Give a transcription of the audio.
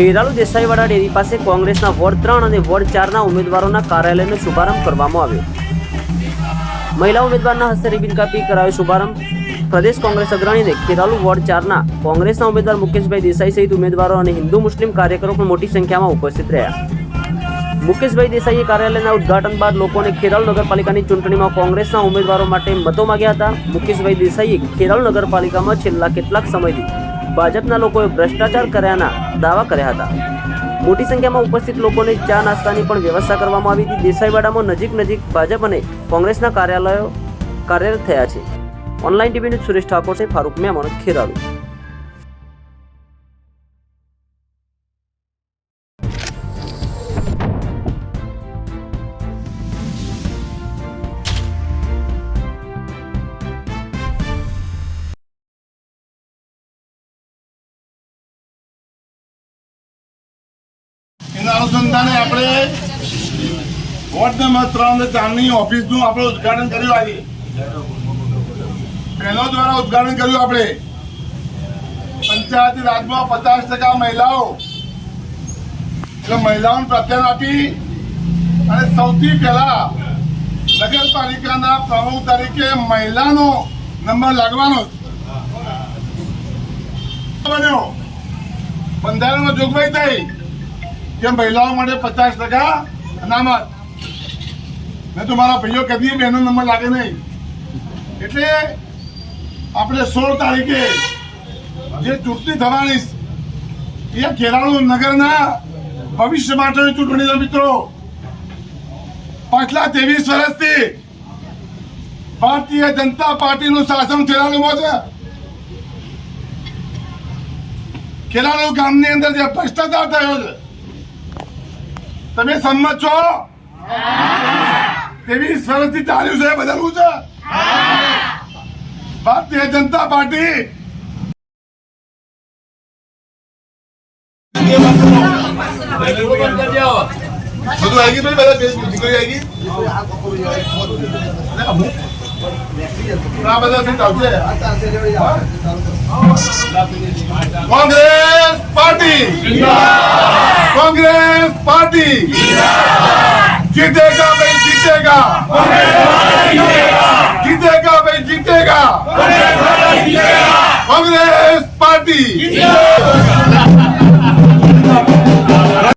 Kheralu દેસાઈવાડા dairy પાસે કોંગ્રેસના ward ત્રણ અને વોર્ડ ચારના ઉમેદવારોના કાર્યાલયનો શુભારંભ કરવામાં આવ્યો. મહિલા ઉમેદવારના હસ્તે રિબિન કાપી કરાયો શુભારંભ. પ્રદેશ કોંગ્રેસ અગ્રણીને ખેરાલુ વોર્ડ ચારના કોંગ્રેસના ઉમેદવાર મુકેશભાઈ દેસાઈ સહિત ઉમેદવારો અને હિન્દુ મુસ્લિમ કાર્યકરો પણ મોટી સંખ્યામાં ઉપસ્થિત રહ્યા. મુકેશભાઈ દેસાઈએ કાર્યાલયના ઉદ્ઘાટન બાદ લોકોને ખેરાલુ નગરપાલિકાની ચૂંટણીમાં કોંગ્રેસના ઉમેદવારો માટે મતો માંગ્યા હતા. મુકેશભાઈ દેસાઈએ ખેરાલુ નગરપાલિકામાં છેલ્લા કેટલાક સમયથી ભાજપના લોકોએ ભ્રષ્ટાચાર કર્યાના દાવા કર્યા હતા. મોટી સંખ્યામાં ઉપસ્થિત લોકોને ચા નાસ્તાની પણ વ્યવસ્થા કરવામાં આવી હતી. દેસાઈવાડામાં નજીક નજીક ભાજપ અને કોંગ્રેસના કાર્યાલયો કાર્યરત થયા છે. ઓનલાઈન ટીવી સુરેશ ઠાકોર છે. ફારૂક મેમણ ખેરાલુ. અનુસંધાને આપણે વોર્ડ નંબર ત્રણ ચારની ઓફિસનું આપણે ઉદઘાટન કર્યું આજે. પહેલો દ્વારા ઉદઘાટન કર્યું આપણે. પંચાયતી રાજમાં પચાસ ટકા મહિલાઓ. એટલે મહિલાઓને પ્રાધાન્ય આપી અને સૌથી પહેલા નગરપાલિકાના પ્રમુખ તરીકે મહિલાનો નંબર લાગવાનો બન્યો. બંધારણમાં જોગવાઈ થઈ. કે મહિલાઓ માટે પચાસ ટકા અનામત. મેં તો મારા ભાઈઓ કદી બહેનો નંબર લાગે નહીં. એટલે આપણે સોળ તારીખે જે ચૂંટણી થવાની એ ખેરાલુ નગરના ભવિષ્ય માટેની ચૂંટણી મિત્રો. પાછલા ત્રેવીસ વર્ષથી ભારતીય જનતા પાર્ટીનું શાસન ખેરાલુમાં છે. ખેરાલુ ગામની અંદર જે ભ્રષ્ટાચાર થયો છે તમે સંમત છો? ત્રેવીસ વર્ષથી ચાલ્યું છે, બદલવું છે? ભારતીય જનતા પાર્ટી. બધું આવી કોંગ્રેસ પાર્ટી. पार्टी जीतेगा भाई जीतेगा जीतेगा भाई जीतेगा कांग्रेस पार्टी